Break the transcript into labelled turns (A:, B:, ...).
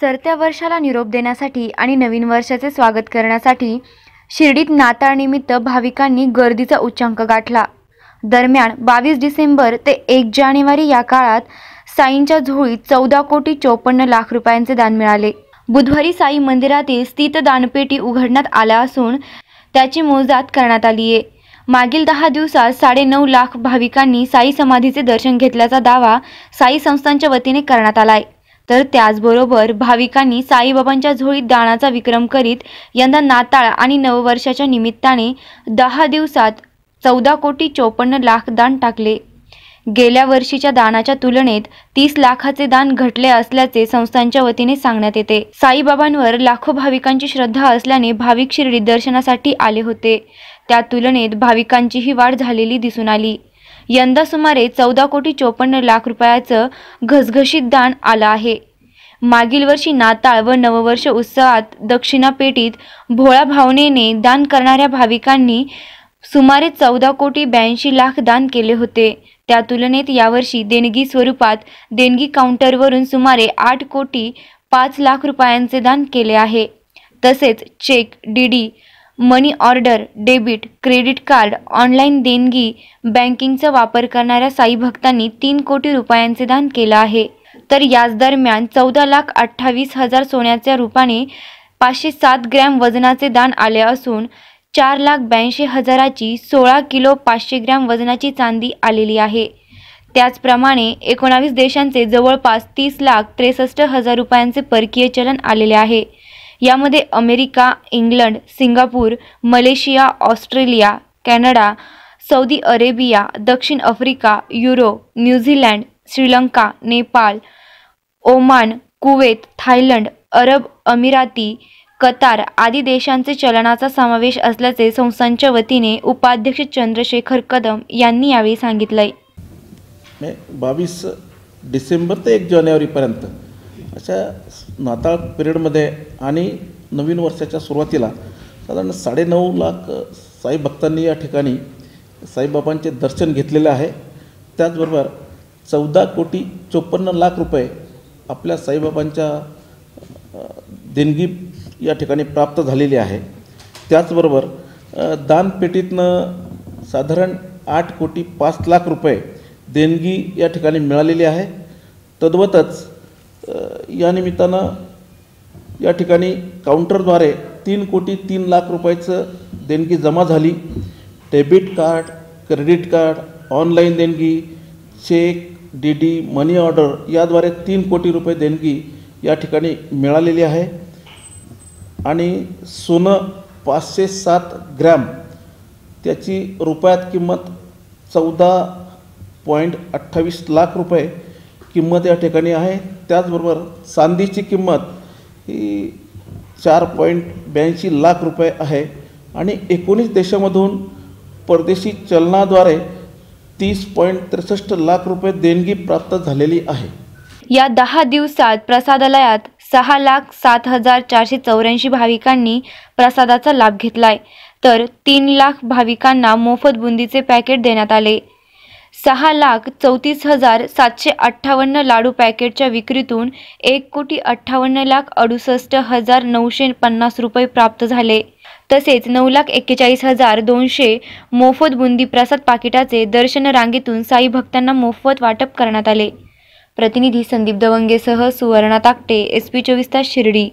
A: सरत्या वर्षाला निरोप देण्यासाठी आणि नवीन वर्षाचे स्वागत करण्यासाठी शिर्डीत नाताळनिमित्त भाविकांनी गर्दीचा उच्चांक गाठला. दरम्यान बावीस डिसेंबर ते एक जानेवारी या काळात साईंच्या झोळीत चौदा कोटी चोपन्न लाख रुपयांचे दान मिळाले. बुधवारी साई मंदिरातील स्थित दानपेटी उघडण्यात आल्या असून त्याची मोजदात करण्यात आली आहे. मागील दहा दिवसात साडेनऊ लाख भाविकांनी साई समाधीचे दर्शन घेतल्याचा दावा साई संस्थांच्या वतीने करण्यात आलाय. तर त्याचबरोबर भाविकांनी साईबाबांच्या झोळीत दानाचा विक्रम करीत यंदा नाताळ आणि नववर्षाच्या निमित्ताने दहा दिवसात चौदा कोटी चोपन्न लाख दान टाकले. गेल्या वर्षीच्या दानाच्या तुलनेत तीस लाखाचे दान घटले असल्याचे संस्थांच्या वतीने सांगण्यात येते. साईबाबांवर लाखो भाविकांची श्रद्धा असल्याने भाविक शिर्डी दर्शनासाठी आले होते. त्या तुलनेत भाविकांचीही वाढ झालेली दिसून आली. यंदा सुमारे चौदा कोटी चोपन्न लाख रुपयाचं घसघशीत दान आलं आहे. मागील वर्षी नाताळ व नववर्ष उत्सवात दक्षिणा पेटीत भोळा भावनेने दान करणाऱ्या भाविकांनी सुमारे चौदा कोटी ब्याऐंशी लाख दान केले होते. त्या तुलनेत यावर्षी देणगी स्वरूपात देणगी काउंटरवरून सुमारे आठ कोटी पाच लाख रुपयांचे दान केले आहे. तसेच cheque D D money order debit credit card online देणगी बँकिंगचा वापर करणाऱ्या साई भक्तांनी तीन कोटी रुपयांचे दान केलं आहे. तर याच दरम्यान चौदा लाख अठ्ठावीस हजार सोन्याच्या रूपाने पाचशे सात ग्रॅम वजनाचे दान आले असून चार लाख ब्याऐंशी हजाराची सोळा किलो पाचशे ग्रॅम वजनाची चांदी आलेली आहे. त्याचप्रमाणे एकोणावीस देशांचे जवळपास तीस लाख त्रेसष्ट हजार रुपयांचे परकीय चलन आलेले आहे. यामध्ये America England Singapore Malaysia Australia Canada Saudi Arabia दक्षिण Africa Europe New Zealand Sri Lanka Nepal Oman Kuwait Thailand Arab अमिराती Qatar आदी देशांचे चलनाचा समावेश असल्याचे संस्थांच्या वतीने उपाध्यक्ष चंद्रशेखर कदम यांनी यावेळी सांगितलंय.
B: बावीस डिसेंबर ते एक जानेवारीपर्यंत अशा नाताळ पिरियडमध्ये आणि नवीन वर्षाच्या सुरुवातीला साधारण साडेनऊ लाख साई भक्तांनी या ठिकाणी साईबाबांचे दर्शन घेतलेले आहे. त्याचबरोबर चौदा कोटी चोपन्न लाख रुपये आपल्या साईबाबांच्या देणगी या ठिकाणी प्राप्त झालेली आहे. त्याचबरोबर दानपेटीतनं साधारण आठ कोटी पाच लाख रुपये देणगी या ठिकाणी मिळालेली आहे. तद्वतच या निमित्तानं या ठिकाणी काउंटरद्वारे तीन कोटी तीन लाख रुपयाचं देणगी जमा झाली. Debit card credit card online देणगी cheque D D money order याद्वारे तीन कोटी रुपये देणगी या ठिकाणी मिळालेली आहे. आणि सोनं पाचशे सात ग्रॅम त्याची रुपयात किंमत चौदा पॉईंट अठ्ठावीस लाख रुपये किंमत या ठिकाणी आहे. त्याचबरोबर चांदीची किंमत ही चार पॉईंट ब्याऐंशी लाख रुपये आहे. आणि एकोणीस देशामधून परदेशी चलनाद्वारे तीस पॉईंट त्रेसष्ट लाख रुपये देणगी प्राप्त झालेली आहे.
A: या दहा दिवसात प्रसादालयात सहा लाख सात हजार चारशे चौऱ्याऐंशी भाविकांनी प्रसादाचा लाभ घेतलाय. तर तीन लाख भाविकांना मोफत बुंदीचे पॅकेट देण्यात आले. सहा लाख चौतीस हजार सातशे अठ्ठावन्न लाडू पॅकेटच्या विक्रीतून एक कोटी अठ्ठावन्न लाख अडुसष्ट हजार नऊशे पन्नास रुपये प्राप्त झाले. तसेच नऊ लाख एक्केचाळीस हजार दोनशे मोफत बुंदी प्रसाद पाकिटाचे दर्शन रांगेतून साई भक्तांना मोफत वाटप करण्यात आले. प्रतिनिधी संदीप दवंगेसह सुवर्णा ताकटे एस पी चोवीस तास शिर्डी.